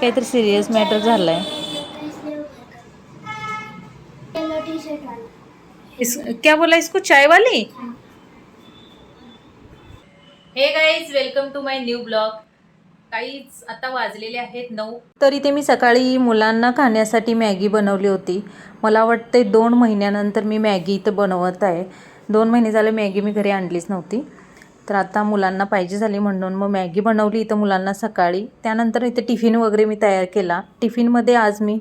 काहीतरी serious matter झालं आहे येलो टी शर्ट वाला इस, क्या बोला इसको? चाय वाली hey guys welcome to my new blog काहीच आता वाजलेले आहेत नऊ. तरी ते मी सकाळी मुलांना खाण्यासाठी मॅगी बनवली होती. मला वाटते दोन महिन्यानंतर मी मॅगी इथं बनवत आहे. दोन महिने झाले मॅगी मी घरी आणलीच नव्हती. तर आता मुलांना पाहिजे झाली म्हणून मग मॅगी बनवली इथं मुलांना सकाळी. त्यानंतर इथं टिफिन वगैरे मी तयार केला. टिफिनमध्ये आज मी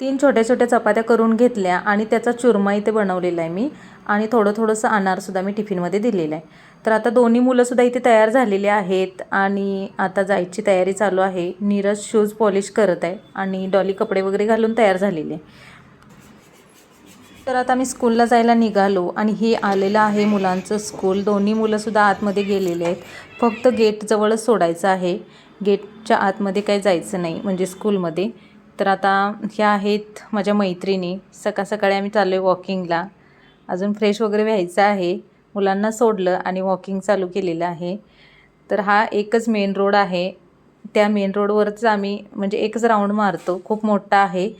तीन छोट्या छोट्या चपात्या करून घेतल्या आणि त्याचा चुरमा इथे बनवलेला आहे मी. आणि थोडं थोडंसं अनारसुद्धा मी टिफिनमध्ये दिलेलं आहे. तर आता दोन्ही मुलंसुद्धा इथे तयार झालेली आहेत आणि आता जायची तयारी चालू आहे. नीरज शूज पॉलिश करत आहे आणि डॉली कपडे वगैरे घालून तयार झालेले आहे. तर आता मी स्कूलला जायला निघालो आणि हे आलेलं आहे मुलांचं स्कूल. दोन्ही मुलंसुद्धा आतमध्ये गेलेले आहेत. फक्त गेटजवळच सोडायचं आहे. गेटच्या आतमध्ये काही जायचं नाही म्हणजे स्कूलमध्ये. तर आता ह्या आहेत माझ्या मैत्रिणी. सकाळ सकाळी आम्ही चाललो आहे वॉकिंगला. अजून फ्रेश वगैरे व्हायचं आहे. मुलांना सोडलं आणि वॉकिंग चालू केलेलं आहे. तर हा एकच मेन रोड आहे. त्या मेन रोडवरच आम्ही म्हणजे एकच राऊंड मारतो. खूप मोठा आहे.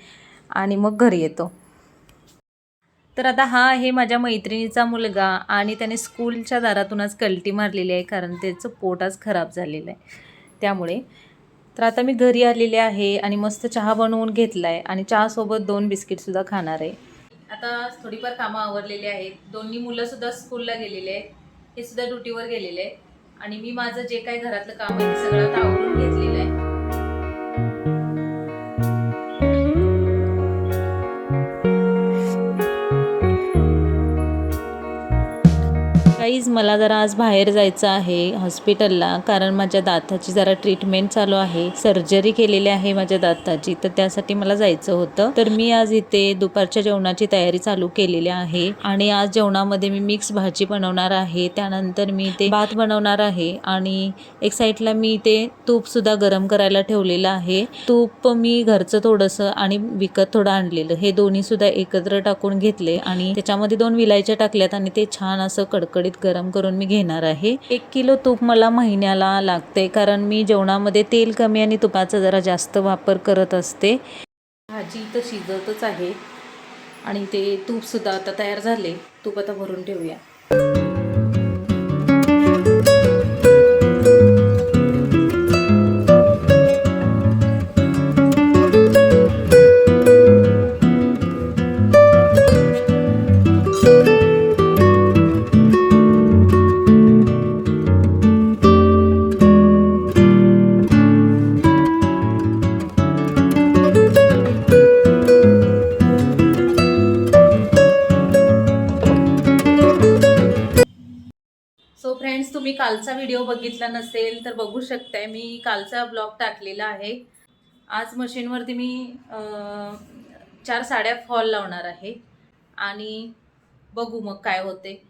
आणि मग घरी येतो. तर आता हा आहे माझ्या मैत्रिणीचा मुलगा आणि त्याने स्कूलच्या दारातूनच कल्टी मारलेली आहे कारण त्याचं पोट आज खराब झालेलं आहे. त्यामुळे तर आता मी घरी आलेले आहे आणि मस्त चहा बनवून घेतला आहे आणि चहासोबत दोन बिस्किटसुद्धा खाणार आहे. आता थोडीफार कामं आवरलेली आहेत. दोन्ही मुलंसुद्धा स्कूलला गेलेले आहेत. हे सुद्धा ड्युटीवर गेलेले आहेत. आणि मी माझं जे काही घरातलं काम आहे ते सगळं आता आवरून घेतलं मला जरा आज बाहेर जायचं आहे हॉस्पिटलला कारण माझ्या दाताची जरा ट्रीटमेंट चालू आहे. सर्जरी केलेली आहे माझ्या दाताची तर त्यासाठी मला जायचं होतं. तर मी आज इथे दुपारच्या जेवणाची तयारी चालू केलेली आहे आणि आज जेवणामध्ये मी मिक्स भाजी बनवणार आहे. त्यानंतर मी ते भात बनवणार आहे आणि एक साईडला मी ते तूप सुद्धा गरम करायला ठेवलेलं आहे. तूप मी घरचं थोडंसं आणि विकत थोडं आणलेलं. हे दोन्ही सुद्धा एकत्र टाकून घेतले आणि त्याच्यामध्ये दोन विलायच्या टाकल्यात आणि ते छान असं कडकडीत गरम करून मी घेणार आहे. एक किलो तूप मला महिन्याला लागते कारण मी जेवणामध्ये तेल कमी आणि तुपाचा जरा जास्त वापर करत असते. भाजी तर शिजतच आहे आणि ते तूपसुद्धा आता तयार झाले. तूप आता भरून ठेवूया. फ्रेंड्स तुम्ही कालचा व्हिडिओ बघितला नसेल तर बघू शकताय. मी कालचा ब्लॉग टाकलेला आहे. आज मशीनवरती मी चार साड्या फॉल लावणार आहे. आणि बघू मग काय होते.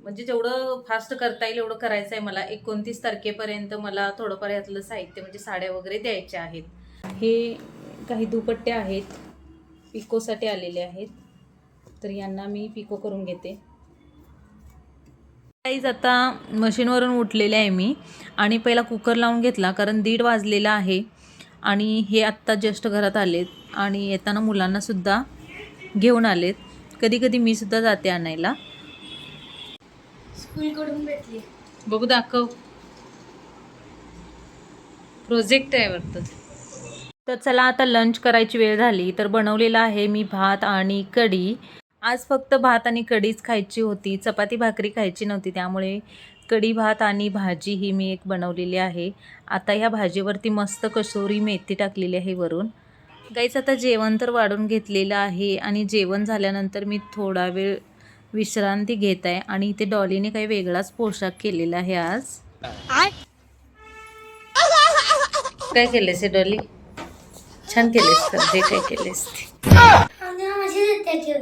म्हणजे जेवढं फास्ट करता येईल एवढं करायचं आहे मला. एकोणतीस तारखेपर्यंत मला थोडंफार यातलं साहित्य म्हणजे साड्या वगैरे द्यायच्या आहेत. हे काही दुपट्टे आहेत. पिकोसाठी आलेले आहेत. तर यांना मी पिको करून घेते. काहीच आता मशीनवरून उठलेले आहे मी. आणि पहिला कुकर लावून घेतला कारण दीड वाजलेला आहे. आणि हे आत्ता जस्ट घरात आलेत. आणि येताना मुलांना सुद्धा घेऊन आलेत. कधी कधी मी सुद्धा जाते आणायला. स्कूल कडून भेटली. बघू दाखव. प्रोजेक्ट आहे वाटतं. तर चला आता लंच करायची वेळ झाली. तर बनवलेला आहे मी भात आणि कढी. आज फक्त भात आणि कढीच खायची होती. चपाती भाकरी खायची नव्हती. त्यामुळे कढी भात आणि भाजी ही मी एक बनवलेली आहे. आता ह्या भाजीवरती मस्त कसोरी मेथी टाकलेली आहे वरून. गाईच आता जेवण तर वाढून घेतलेलं आहे आणि जेवण झाल्यानंतर मी थोडा वेळ विश्रांती घेत आहे आणि इथे डॉलीने काही वेगळाच पोशाख केलेला आहे आज. काय केलेस हे डॉली? छान केलेस तर जे काय केलेस ते. आणि माझी त्याची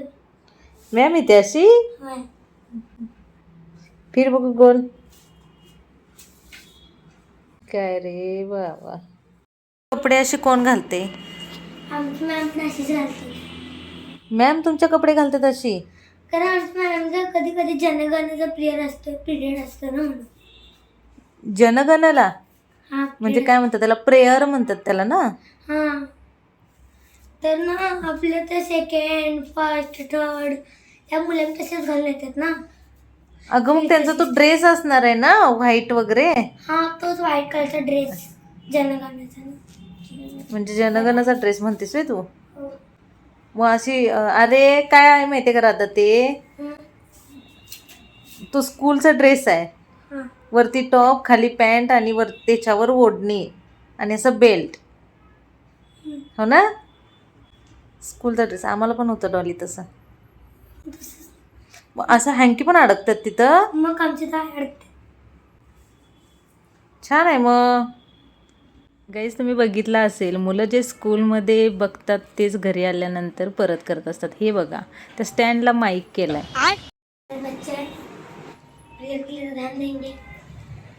मॅम इथे अशी फिर बघू गोल काय रे बाबा कपडे असे कोण घालते मॅम तुमचे कपडे घालतात अशी कारण मॅडमचा कधी कधी जनगणाचा पिरियड असतो पिरियड असतो ना म्हणून जनगणला हा म्हणजे काय म्हणतात त्याला प्रेयर म्हणतात त्याला ना हा तर ना आपलं ते सेकंड फर्स्ट थर्ड त्या मुलांना तसेच घालून येतात ना अगं मग त्यांचा तो ड्रेस असणार आहे ना व्हाईट वगैरे हा तोच व्हाईट कलरचा ड्रेस जनगणाचा. म्हणजे जनगणाचा ड्रेस म्हणतेस तू हो. मग अशी अं, अरे काय आहे माहितीये का राधा ते हं. तो स्कूलचा ड्रेस आहे हा. वरती टॉप खाली पॅन्ट आणि वर त्याच्यावर ओढणी आणि असं बेल्ट. हो ना स्कूलचा ड्रेस आम्हाला पण होतं डॉली तसं मग असं हँकी पण अडकतात तिथं? मग आमची अडकते. छान आहे मग. गाईज तुम्ही बघितलं असेल मुलं जे स्कूलमध्ये बघतात तेच घरी आल्यानंतर परत करत असतात. हे बघा त्या स्टँडला माईक केलाय. तर बच्चे प्रेयर के लिए ध्यान देंगे.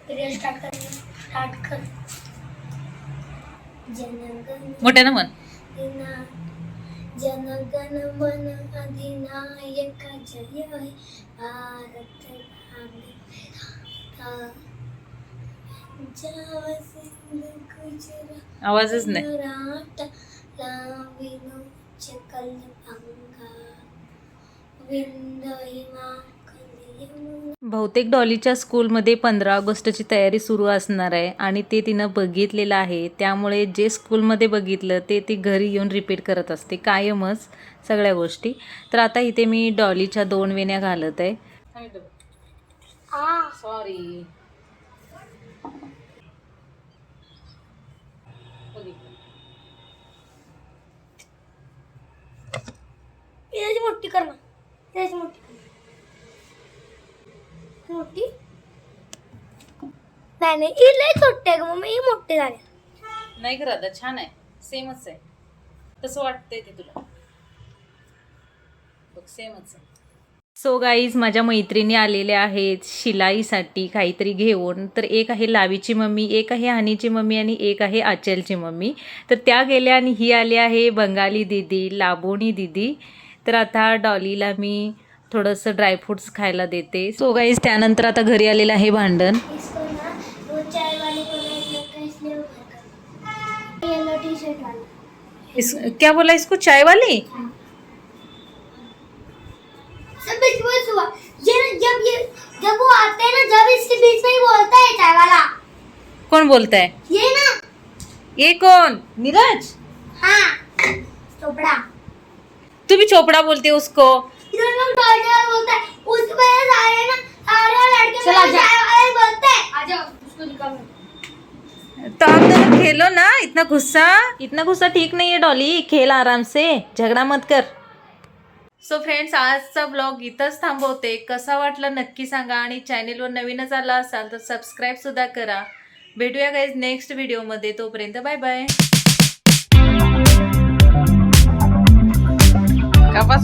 प्रेयर स्टार्ट करेंगे स्टार्ट कर. जनगण मोठ्यानं म्हण. जनगण मन अधिनायक जय हे भारत आवाजच नाही. मराठा लाविनो चकल अंगा विंद यमुना बहुतेक डॉलीच्या स्कूलमध्ये पंधरा ऑगस्टची तयारी सुरू असणार आहे आणि ते तिनं बघितलेलं आहे. त्यामुळे जे स्कूलमध्ये बघितलं ते ती घरी येऊन रिपीट करत असते. कायमच सगळ्या गोष्टी. तर आता इथे मी डॉलीच्या दोन वेण्या घालत आहे. आ. सॉरी मोठी कर मोठी. मोठी? नाही नाही ही लय छोटे आहे ग मम्मी ही मोठे झाले. नाही खरं आता छान आहे. सेमच आहे. तसं वाटतंय ते तुला. बघ सेमच आहे. सो गाईज माझ्या मैत्रिणी आलेल्या आहेत शिलाईसाठी काहीतरी घेऊन. तर एक आहे लावीची मम्मी एक आहे हानीची मम्मी आणि एक आहे आचलची मम्मी. तर त्या गेल्या आणि ही आली आहे बंगाली दिदी लाबोणी दिदी. तर आता डॉलीला मी थोडंसं ड्रायफ्रुट्स खायला देते. सो गाईज त्यानंतर आता घरी आलेलं आहे भांडण. इस क्या बोला इसको? चाय वाली जब ये जब वो आते हैं ना जब इसके बीच में ही बोलता है चाय वाला कौन बोलता है? ये ना ये कौन? नीरज? हाँ चोपड़ा। तू भी चोपड़ा बोलते उसको। इधर लोग डॉक्टर बोलता है उसके वजह से सारे ना सारे लड़के चला चाय वाले बोलते हैं आ जाओ उसको निकालो तो आप दोनों खेलो ना इतना गुस्सा इतना गुस्सा ठीक नहीं है डॉली. खेल आराम से. झगडा मत कर. सो फ्रेंड्स आजचा ब्लॉग इथंच थांबवते. कसा वाटला नक्की सांगा आणि चॅनेलवर नवीनच आला असाल तर सबस्क्राईब सुद्धा करा. भेटूया गाईज नेक्स्ट व्हिडिओमध्ये तोपर्यंत बाय बाय कापा